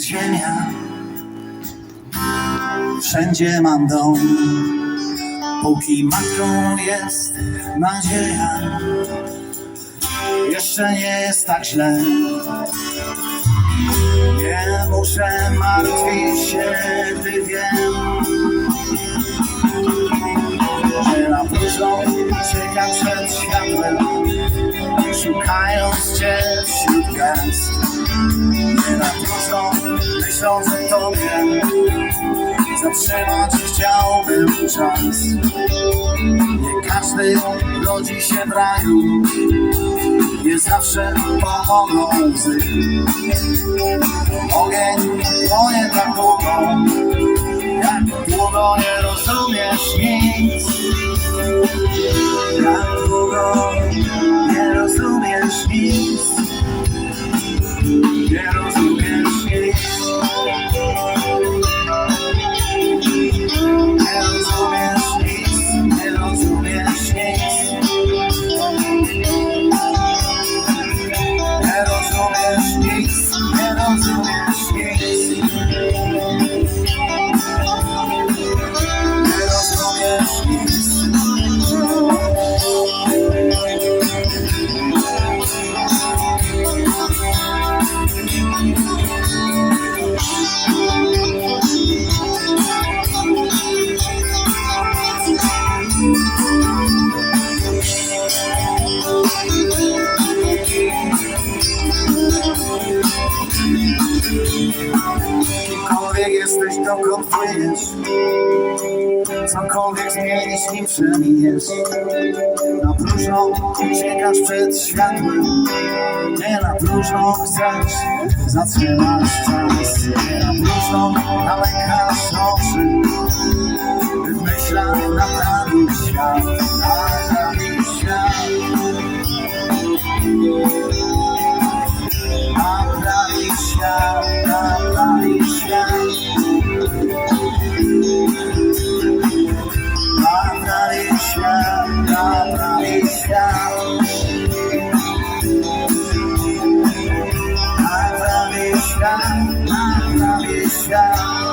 ziemia. Wszędzie mam dom, póki matką jest nadzieja. Jeszcze nie jest tak źle. Nie muszę martwić się, gdy wiem, że na próżno uciekam przed światłem, szukając cię wśród gwiazd. O tobie, zatrzymać chciałbym czas. Nie każdy rodzi się w raju, nie zawsze pomogą łzy. Ogień płonie tak długo, jak długo nie rozumiesz nic. Jak długo nie Nie rozumiesz nic. Kimkolwiek jesteś, dokąd płyniesz Cokolwiek zmienisz, nim przemijesz Na próżno uciekasz przed światłem. Nie na próżno chcesz zatrzymać czas. Nie na próżno nalękasz oczy. By w myślach naprawić świat Naprawić świat, naprawić świat.